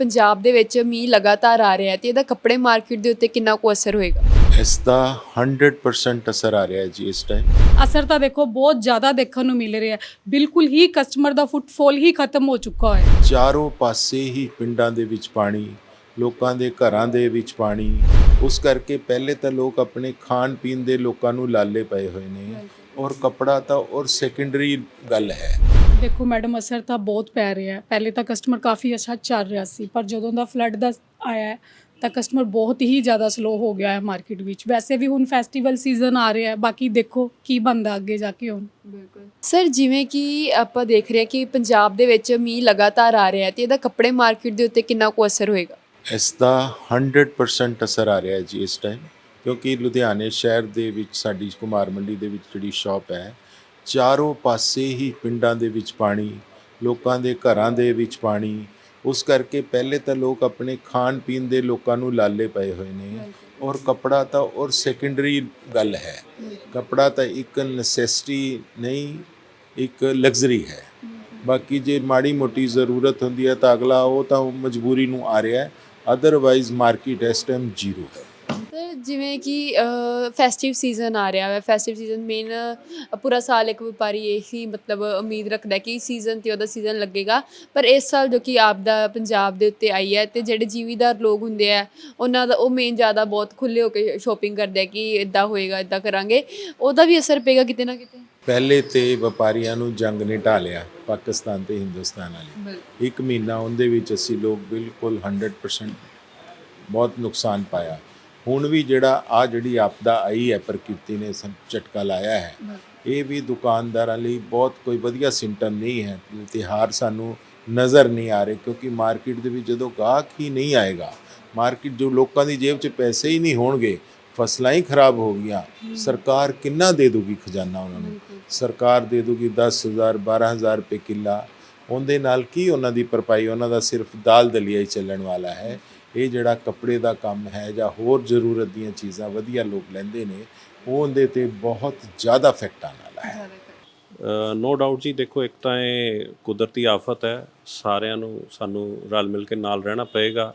ਪੰਜਾਬ ਦੇ ਵਿੱਚ ਮੀਂਹ ਲਗਾਤਾਰ ਆ ਰਿਹਾ ਹੈ ਤੇ ਇਹਦਾ ਕੱਪੜੇ ਮਾਰਕੀਟ ਦੇ ਉੱਤੇ ਕਿੰਨਾ ਕੁ ਅਸਰ ਹੋਏਗਾ? ਇਸ ਦਾ 100% ਅਸਰ ਆ ਰਿਹਾ ਹੈ ਜੀ ਇਸ ਟਾਈਮ ਅਸਰ ਤਾਂ ਦੇਖੋ ਬਹੁਤ ਜ਼ਿਆਦਾ ਦੇਖਣ ਨੂੰ ਮਿਲ ਰਿਹਾ ਹੈ। ਬਿਲਕੁਲ ਹੀ ਕਸਟਮਰ ਦਾ ਫੁੱਟਫਾਲ ਹੀ ਖਤਮ ਹੋ ਚੁੱਕਾ ਹੈ। ਚਾਰੋਂ ਪਾਸੇ ਹੀ ਪਿੰਡਾਂ ਦੇ ਵਿੱਚ ਪਾਣੀ ਲੋਕਾਂ ਦੇ ਘਰਾਂ ਦੇ ਵਿੱਚ ਪਾਣੀ ਉਸ ਕਰਕੇ ਪਹਿਲੇ ਤਾਂ ਲੋਕ ਆਪਣੇ ਖਾਣ ਪੀਣ ਦੇ ਲੋਕਾਂ ਨੂੰ ਲਾਲੇ ਪਏ ਹੋਏ ਨੇ ਔਰ ਕਪੜਾ ਤਾਂ ਔਰ ਸੈਕੰਡਰੀ ਗੱਲ ਹੈ। ਦੇਖੋ ਮੈਡਮ ਅਸਰ ਤਾਂ ਬਹੁਤ ਪੈ ਰਿਹਾ ਹੈ। ਪਹਿਲੇ ਤਾਂ ਕਸਟਮਰ ਕਾਫੀ ਅੱਛਾ ਚੱਲ ਰਿਹਾ ਸੀ ਪਰ ਜਦੋਂ ਦਾ ਫਲੱਡ ਦਾ ਆਇਆ ਹੈ ਤਾਂ ਕਸਟਮਰ ਬਹੁਤ ਹੀ ਜ਼ਿਆਦਾ ਸਲੋ ਹੋ ਗਿਆ ਹੈ ਮਾਰਕੀਟ ਵਿੱਚ। ਵੈਸੇ ਵੀ ਹੁਣ ਫੈਸਟੀਵਲ ਸੀਜ਼ਨ ਆ ਰਿਹਾ ਹੈ ਬਾਕੀ ਦੇਖੋ ਕੀ ਬਣਦਾ ਅੱਗੇ ਜਾ ਕੇ ਹੁਣ। ਸਰ ਜਿਵੇਂ ਕਿ ਆਪਾਂ ਦੇਖ ਰਹੇ ਹਾਂ ਕਿ ਪੰਜਾਬ ਦੇ ਵਿੱਚ ਮੀਂਹ ਲਗਾਤਾਰ ਆ ਰਿਹਾ ਹੈ ਤੇ ਇਹਦਾ ਕੱਪੜੇ ਮਾਰਕੀਟ ਦੇ ਉੱਤੇ ਕਿੰਨਾ ਕੁ ਅਸਰ ਹੋਏਗਾ? ਇਸ ਦਾ 100% ਅਸਰ ਆ ਰਿਹਾ ਹੈ ਜੀ ਇਸ ਟਾਈਮ ਕਿਉਂਕਿ ਲੁਧਿਆਣੇ ਸ਼ਹਿਰ ਦੇ ਵਿੱਚ ਸਾਡੀ ਕੁਮਾਰ ਮੰਡੀ ਦੇ ਵਿੱਚ ਜਿਹੜੀ ਸ਼ਾਪ ਹੈ ਚਾਰੋਂ ਪਾਸੇ ਹੀ ਪਿੰਡਾਂ ਦੇ ਵਿੱਚ ਪਾਣੀ ਲੋਕਾਂ ਦੇ ਘਰਾਂ ਦੇ ਵਿੱਚ ਪਾਣੀ। ਉਸ ਕਰਕੇ ਪਹਿਲੇ ਤਾਂ ਲੋਕ ਆਪਣੇ ਖਾਣ ਪੀਣ ਦੇ ਲੋਕਾਂ ਨੂੰ ਲਾਲੇ ਪਏ ਹੋਏ ਨੇ ਔਰ ਕਪੜਾ ਤਾਂ ਔਰ ਸੈਕੰਡਰੀ ਗੱਲ ਹੈ। ਕਪੜਾ ਤਾਂ ਇੱਕ ਨੈਸੈਸਿਟੀ ਨਹੀਂ ਇੱਕ ਲਗਜ਼ਰੀ ਹੈ। ਬਾਕੀ ਜੇ ਮਾੜੀ ਮੋਟੀ ਜ਼ਰੂਰਤ ਹੁੰਦੀ ਹੈ ਤਾਂ ਅਗਲਾ ਉਹ ਤਾਂ ਮਜਬੂਰੀ ਨੂੰ ਆ ਰਿਹਾ ਹੈ। ਅਦਰਵਾਈਜ਼ ਮਾਰਕੀਟ ਇਸ ਟਾਈਮ ਜ਼ੀਰੋ ਹੈ। ਸਰ ਜਿਵੇਂ ਕਿ ਫੈਸਟਿਵ ਸੀਜ਼ਨ ਆ ਰਿਹਾ ਹੈ। ਫੈਸਟਿਵ ਸੀਜ਼ਨ ਮੇਨ ਪੂਰਾ ਸਾਲ ਇੱਕ ਵਪਾਰੀ ਇਹੀ ਮਤਲਬ ਉਮੀਦ ਰੱਖਦਾ ਕਿ ਸੀਜ਼ਨ ਤੇ ਉਹਦਾ ਸੀਜ਼ਨ ਲੱਗੇਗਾ। ਪਰ ਇਸ ਸਾਲ ਜੋ ਕਿ ਆਪ ਦਾ ਪੰਜਾਬ ਦੇ ਉੱਤੇ ਆਈ ਹੈ ਤੇ ਜਿਹੜੇ ਜ਼ਿਮੀਦਾਰ ਲੋਕ ਹੁੰਦੇ ਆ ਉਹਨਾਂ ਦਾ ਉਹ ਮੇਨ ਜ਼ਿਆਦਾ ਬਹੁਤ ਖੁੱਲੇ ਹੋ ਕੇ ਸ਼ੋਪਿੰਗ ਕਰਦੇ ਆ ਕਿ ਇਦਾਂ ਹੋਏਗਾ ਇਦਾਂ ਕਰਾਂਗੇ। ਉਹਦਾ ਵੀ ਅਸਰ ਪਏਗਾ ਕਿਤੇ ਨਾ ਕਿਤੇ। ਪਹਿਲੇ ਤੇ ਵਪਾਰੀਆਂ ਨੂੰ ਜੰਗ ਨੇ ਢਾਲਿਆ ਪਾਕਿਸਤਾਨ ਤੇ ਹਿੰਦੁਸਤਾਨ ਵਾਲੀ। ਇੱਕ ਮਹੀਨਾ ਉਹਦੇ ਵਿੱਚ ਅਸੀਂ ਲੋਕ ਬਿਲਕੁਲ 100% ਬਹੁਤ ਨੁਕਸਾਨ ਪਾਇਆ। ਹੁਣ ਵੀ ਜਿਹੜਾ ਆ ਜਿਹੜੀ ਆਪਦਾ ਆਈ ਹੈ ਪ੍ਰਕਿਰਤੀ ਨੇ ਝਟਕਾ ਲਾਇਆ ਹੈ। ਇਹ ਵੀ ਦੁਕਾਨਦਾਰਾਂ ਲਈ ਬਹੁਤ ਕੋਈ ਵਧੀਆ ਸਿੰਟਮ ਨਹੀਂ ਹੈ। ਤਿਹਾਰ ਸਾਨੂੰ ਨਜ਼ਰ ਨਹੀਂ ਆ ਰਹੇ ਕਿਉਂਕਿ ਮਾਰਕੀਟ ਦੇ ਵਿੱਚ ਜਦੋਂ ਗਾਹਕ ਹੀ ਨਹੀਂ ਆਏਗਾ ਮਾਰਕੀਟ ਜੋ ਲੋਕਾਂ ਦੀ ਜੇਬ 'ਚ ਪੈਸੇ ਹੀ ਨਹੀਂ ਹੋਣਗੇ ਫਸਲਾਂ ਹੀ ਖਰਾਬ ਹੋ ਗਈਆਂ। ਸਰਕਾਰ ਕਿੰਨਾ ਦੇ ਦੂਗੀ ਖਜ਼ਾਨਾ ਉਹਨਾਂ ਨੂੰ? ਸਰਕਾਰ ਦੇ ਦੂਗੀ 10000 12000 ਰੁਪਏ ਕਿੱਲਾ। ਉਹਦੇ ਨਾਲ ਕੀ ਉਹਨਾਂ ਦੀ ਭਰਪਾਈ ਉਹਨਾਂ ਦਾ ਸਿਰਫ ਦਾਲ ਦਲੀਆ ਹੀ ਚੱਲਣ ਵਾਲਾ ਹੈ। ਇਹ ਜਿਹੜਾ ਕੱਪੜੇ ਦਾ ਕੰਮ ਹੈ ਜਾਂ ਹੋਰ ਜ਼ਰੂਰਤ ਦੀਆਂ ਚੀਜ਼ਾਂ ਵਧੀਆ ਲੋਕ ਲੈਂਦੇ ਨੇ ਉਹ ਉਹਦੇ ਤੇ ਬਹੁਤ ਜ਼ਿਆਦਾ ਇਫੈਕਟ ਆਉਣ ਵਾਲਾ ਹੈ। ਨੋ ਡਾਊਟ ਜੀ ਦੇਖੋ ਇੱਕ ਤਾਂ ਇਹ ਕੁਦਰਤੀ ਆਫਤ ਹੈ ਸਾਰਿਆਂ ਨੂੰ ਸਾਨੂੰ ਰਲ ਮਿਲ ਕੇ ਨਾਲ ਰਹਿਣਾ ਪਏਗਾ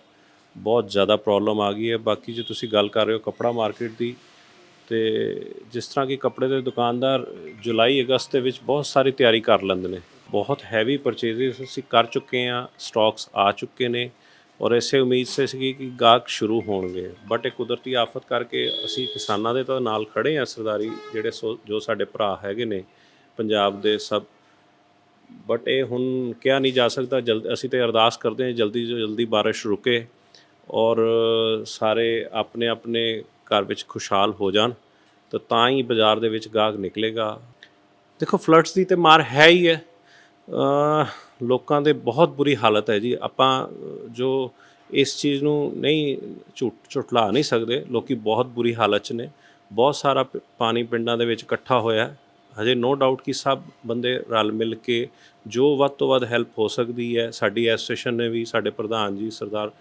ਬਹੁਤ ਜ਼ਿਆਦਾ ਪ੍ਰੋਬਲਮ ਆ ਗਈ ਹੈ। ਬਾਕੀ ਜੇ ਤੁਸੀਂ ਗੱਲ ਕਰ ਰਹੇ ਹੋ ਕਪੜਾ ਮਾਰਕੀਟ ਦੀ ਤੇ ਜਿਸ ਤਰ੍ਹਾਂ ਕਿ ਕੱਪੜੇ ਦੇ ਦੁਕਾਨਦਾਰ ਜੁਲਾਈ ਅਗਸਤ ਦੇ ਵਿੱਚ ਬਹੁਤ ਸਾਰੀ ਤਿਆਰੀ ਕਰ ਲੈਂਦੇ ਨੇ ਬਹੁਤ ਹੈਵੀ ਪਰਚੇਜ਼ਸ ਅਸੀਂ ਕਰ ਚੁੱਕੇ ਆ ਸਟਾਕਸ ਆ ਚੁੱਕੇ ਨੇ ਔਰ ਇਸੇ ਉਮੀਦ ਸੇ ਸੀ ਕਿ ਗਾਹਕ ਸ਼ੁਰੂ ਹੋਣਗੇ। ਬਟ ਇਹ ਕੁਦਰਤੀ ਆਫਤ ਕਰਕੇ ਅਸੀਂ ਕਿਸਾਨਾਂ ਦੇ ਤਾਂ ਨਾਲ ਖੜੇ ਆ ਸਰਦਾਰੀ, ਜਿਹੜੇ ਸੋ- ਜੋ ਸਾਡੇ ਭਰਾ ਹੈਗੇ ਨੇ, ਪੰਜਾਬ ਦੇ ਸਭ। ਬਟ ਇਹ ਹੁਣ ਕਿਹਾ ਨਹੀਂ ਜਾ ਸਕਦਾ, ਜਲਦ, ਅਸੀਂ ਤੇ ਅਰਦਾਸ ਕਰਦੇ ਹਾਂ, ਜਲਦੀ ਤੋਂ ਜਲਦੀ ਬਾਰਿਸ਼ ਰੁਕੇ ਔਰ ਸਾਰੇ ਆਪਣੇ ਆਪਣੇ ਘਰ ਵਿੱਚ ਖੁਸ਼ਹਾਲ ਹੋ ਜਾਣ, ਤਾਂ ਤਾਂ ਹੀ ਬਾਜ਼ਾਰ ਦੇ ਵਿੱਚ ਗਾਹਕ ਨਿਕਲੇਗਾ। ਦੇਖੋ ਫਲੱਡਸ ਦੀ ਤੇ ਮਾਰ ਹੈ ਹੀ ਹੈ। ਲੋਕਾਂ ਦੇ ਬਹੁਤ ਬੁਰੀ ਹਾਲਤ ਹੈ ਜੀ। ਆਪਾਂ ਜੋ ਇਸ ਚੀਜ਼ ਨੂੰ ਨਹੀਂ ਝੂਠ ਝੁਟਲਾ ਨਹੀਂ ਸਕਦੇ, ਲੋਕੀ ਬਹੁਤ ਬੁਰੀ ਹਾਲਤ 'ਚ ਨੇ। ਬਹੁਤ ਸਾਰਾ ਪ- ਪਾਣੀ ਪਿੰਡਾਂ ਦੇ ਵਿੱਚ ਇਕੱਠਾ ਹੋਇਆ। ਹਜੇ ਨੋ ਡਾਊਟ ਕਿ ਸਭ ਬੰਦੇ ਰਲ ਮਿਲ ਕੇ ਜੋ ਵੱਧ ਤੋਂ ਵੱਧ ਹੈਲਪ ਹੋ ਸਕਦੀ ਹੈ। ਸਾਡੀ ਐਸੋਸੀਏਸ਼ਨ ਨੇ ਵੀ, ਸਾਡੇ ਪ੍ਰਧਾਨ ਜੀ, ਸਰਦਾਰ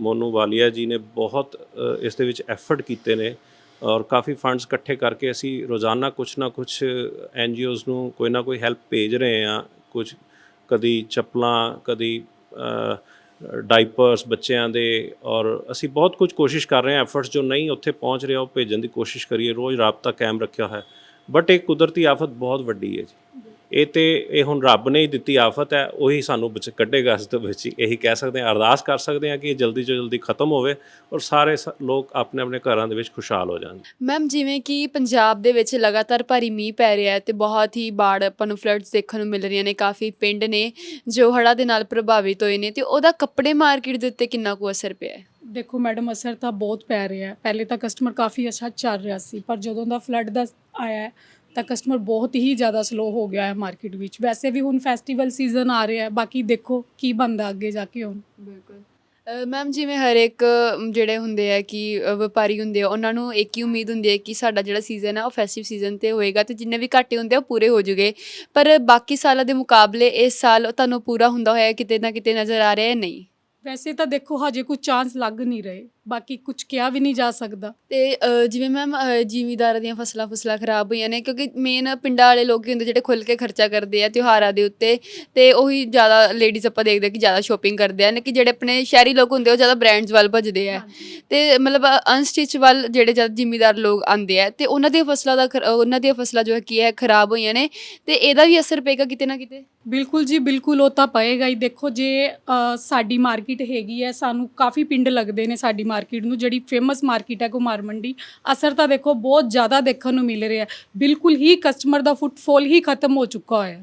ਮੋਨੂ ਵਾਲੀਆ ਜੀ ਨੇ ਬਹੁਤ ਇਸ ਦੇ ਵਿੱਚ ਐਫਰਟ ਕੀਤੇ ਨੇ ਔਰ ਕਾਫੀ ਫੰਡਸ ਇਕੱਠੇ ਕਰਕੇ ਅਸੀਂ ਰੋਜ਼ਾਨਾ ਕੁਛ ਨਾ ਕੁਛ ਐਨਜੀਓਜ਼ ਨੂੰ ਕੋਈ ਨਾ ਕੋਈ ਹੈਲਪ ਭੇਜ ਰਹੇ ਹਾਂ। ਕੁਝ ਕਦੀ ਚੱਪਲਾਂ, ਕਦੀ ਡਾਈਪਰਸ ਬੱਚਿਆਂ ਦੇ ਔਰ ਅਸੀਂ ਬਹੁਤ ਕੁਝ ਕੋਸ਼ਿਸ਼ ਕਰ ਰਹੇ ਹਾਂ ਐਫਰਟਸ ਜੋ ਨਹੀਂ ਉੱਥੇ ਪਹੁੰਚ ਰਿਹਾ ਉਹ ਭੇਜਣ ਦੀ ਕੋਸ਼ਿਸ਼ ਕਰੀਏ, ਰੋਜ਼ ਰਾਬਤਾ ਕਾਇਮ ਰੱਖਿਆ ਹੋਇਆ ਬਟ ਇਹ ਕੁਦਰਤੀ ਆਫਤ ਬਹੁਤ ਵੱਡੀ ਹੈ ਜੀ। ਇਹ ਤੇ ਇਹ ਹੁਣ ਰੱਬ ਨੇ ਹੀ ਦਿੱਤੀ ਆਫਤ ਹੈ ਉਹੀ ਸਾਨੂੰ ਬਚ ਕੱਢੇਗਾ ਇਸ ਦੇ ਵਿੱਚ। ਇਹੀ ਕਹਿ ਸਕਦੇ ਹਾਂ ਅਰਦਾਸ ਕਰ ਸਕਦੇ ਹਾਂ ਕਿ ਇਹ ਜਲਦੀ ਤੋਂ ਜਲਦੀ ਖਤਮ ਹੋਵੇ ਔਰ ਸਾਰੇ ਸ- ਲੋਕ ਆਪਣੇ ਆਪਣੇ ਘਰਾਂ ਦੇ ਵਿੱਚ ਖੁਸ਼ਹਾਲ ਹੋ ਜਾਣ। ਮੈਮ ਜਿਵੇਂ ਕਿ ਪੰਜਾਬ ਦੇ ਵਿੱਚ ਲਗਾਤਾਰ ਭਾਰੀ ਮੀਂਹ ਪੈ ਰਿਹਾ ਹੈ ਤੇ ਬਹੁਤ ਹੀ ਬਾੜ ਆਪਾਂ ਨੂੰ ਫਲੱਡਸ ਦੇਖਣ ਨੂੰ ਮਿਲ ਰਹੀਆਂ ਨੇ ਕਾਫੀ ਪਿੰਡ ਨੇ ਜੋ ਹੜ੍ਹਾਂ ਦੇ ਨਾਲ ਪ੍ਰਭਾਵਿਤ ਹੋਏ ਨੇ ਤੇ ਉਹਦਾ ਕੱਪੜੇ ਮਾਰਕੀਟ ਦੇ ਉੱਤੇ ਕਿੰਨਾ ਕੁ ਅਸਰ ਪਿਆ ਹੈ? ਦੇਖੋ ਮੈਡਮ ਅਸਰ ਤਾਂ ਬਹੁਤ ਪੈ ਰਿਹਾ ਹੈ। ਪਹਿਲੇ ਤਾਂ ਕਸਟਮਰ ਕਾਫੀ ਅੱਛਾ ਚੱਲ ਰਿਹਾ ਸੀ ਪਰ ਜਦੋਂ ਦਾ ਫਲੱਡ ਦਾ ਆਇਆ ਹੈ ਤਾਂ ਕਸਟਮਰ ਬਹੁਤ ਹੀ ਜ਼ਿਆਦਾ ਸਲੋ ਹੋ ਗਿਆ ਹੈ ਮਾਰਕੀਟ ਵਿੱਚ। ਵੈਸੇ ਵੀ ਹੁਣ ਫੈਸਟੀਵਲ ਸੀਜ਼ਨ ਆ ਰਿਹਾ ਹੈ, ਬਾਕੀ ਦੇਖੋ ਕੀ ਬਣਦਾ ਅੱਗੇ ਜਾ ਕੇ ਹੁਣ। ਬਿਲਕੁਲ। ਮੈਮ ਜਿਵੇਂ ਹਰ ਇੱਕ ਜਿਹੜੇ ਹੁੰਦੇ ਆ ਕਿ ਵਪਾਰੀ ਹੁੰਦੇ ਆ, ਉਹਨਾਂ ਨੂੰ ਇੱਕ ਹੀ ਉਮੀਦ ਹੁੰਦੀ ਹੈ ਕਿ ਸਾਡਾ ਜਿਹੜਾ ਸੀਜ਼ਨ ਆ, ਉਹ ਫੈਸਟਿਵ ਸੀਜ਼ਨ ਤੇ ਹੋਏਗਾ ਤੇ ਜਿੰਨੇ ਵੀ ਘਾਟੇ ਹੁੰਦੇ ਆ, ਉਹ ਪੂਰੇ ਹੋ ਜੂਗੇ। ਪਰ ਬਾਕੀ ਸਾਲਾਂ ਦੇ ਮੁਕਾਬਲੇ ਇਸ ਸਾਲ ਤੁਹਾਨੂੰ ਪੂਰਾ ਹੁੰਦਾ ਹੋਇਆ ਕਿਤੇ ਨਾ ਕਿਤੇ ਨਜ਼ਰ ਆ ਰਿਹਾ ਹੈ ਨਹੀਂ? ਵੈਸੇ ਤਾਂ ਦੇਖੋ ਹਜੇ ਕੋਈ ਚਾਂਸ ਲੱਗ ਨਹੀਂ ਰਹੇ। ਬਾਕੀ ਕੁਝ ਕਿਹਾ ਵੀ ਨਹੀਂ ਜਾ ਸਕਦਾ। ਤੇ ਅ, ਜਿਵੇਂ ਮੈਮ ਜ਼ਿਮੀਦਾਰਾਂ ਦੀਆਂ ਫਸਲਾਂ ਫਸਲਾਂ ਖਰਾਬ ਹੋਈਆਂ ਨੇ ਕਿਉਂਕਿ ਮੇਨ ਪਿੰਡਾਂ ਵਾਲੇ ਲੋਕ ਹੀ ਹੁੰਦੇ ਜਿਹੜੇ ਖੁੱਲ ਕੇ ਖਰਚਾ ਕਰਦੇ ਆ ਤਿਉਹਾਰਾਂ ਦੇ ਉੱਤੇ। ਤੇ ਉਹੀ ਜ਼ਿਆਦਾ ਲੇਡੀਜ਼ ਆਪਾਂ ਦੇਖਦੇ ਕਿ ਜ਼ਿਆਦਾ ਸ਼ੋਪਿੰਗ ਕਰਦੇ ਆ ਕਿ ਜਿਹੜੇ ਆਪਣੇ ਸ਼ਹਿਰੀ ਲੋਕ ਹੁੰਦੇ ਉਹ ਜ਼ਿਆਦਾ ਬ੍ਰਾਂਡਸ ਵੱਲ ਭੱਜਦੇ ਆ। ਤੇ ਮਤਲਬ ਅਨਸਟਿਚ ਵੱਲ ਜਿਹੜੇ ਜ਼ਿਆਦਾ ਜ਼ਿਮੀਦਾਰ ਲੋਕ ਆਉਂਦੇ ਆ ਤੇ ਉਹਨਾਂ ਦੀਆਂ ਫਸਲਾਂ ਦਾ ਖਰ- ਉਹਨਾਂ ਦੀਆਂ ਫਸਲਾਂ ਜੋ ਹੈ ਕੀ ਹੈ ਖਰਾਬ ਹੋਈਆਂ ਨੇ। ਤੇ ਇਹਦਾ ਵੀ ਅਸਰ ਪਏਗਾ ਕਿਤੇ ਨਾ ਕਿਤੇ? ਬਿਲਕੁਲ ਜੀ ਬਿਲਕੁਲ ਉਹ ਤਾਂ ਪਏਗਾ ਹੀ। ਦੇਖੋ ਜੇ ਅ, ਸਾਡੀ ਮਾਰਕੀਟ ਹੈਗੀ ਹੈ ਸਾਨੂੰ ਕਾਫੀ ਪਿੰਡ ਲੱਗਦੇ ਨੇ ਸਾਡੀ ਮਾਰਕੀਟ ਨੂੰ ਜਿਹੜੀ ਫੇਮਸ ਮਾਰਕੀਟ ਹੈ ਕੁਮਾਰ ਮੰਡੀ ਅਸਰ ਤਾਂ ਦੇਖੋ ਬਹੁਤ ਜ਼ਿਆਦਾ ਦੇਖਣ ਨੂੰ ਮਿਲ ਰਿਹਾ ਹੈ। ਬਿਲਕੁਲ ਹੀ ਕਸਟਮਰ ਦਾ ਫੁੱਟਫਾਲ ਹੀ ਖਤਮ ਹੋ ਚੁੱਕਾ ਹੋਇਆ ਹੈ।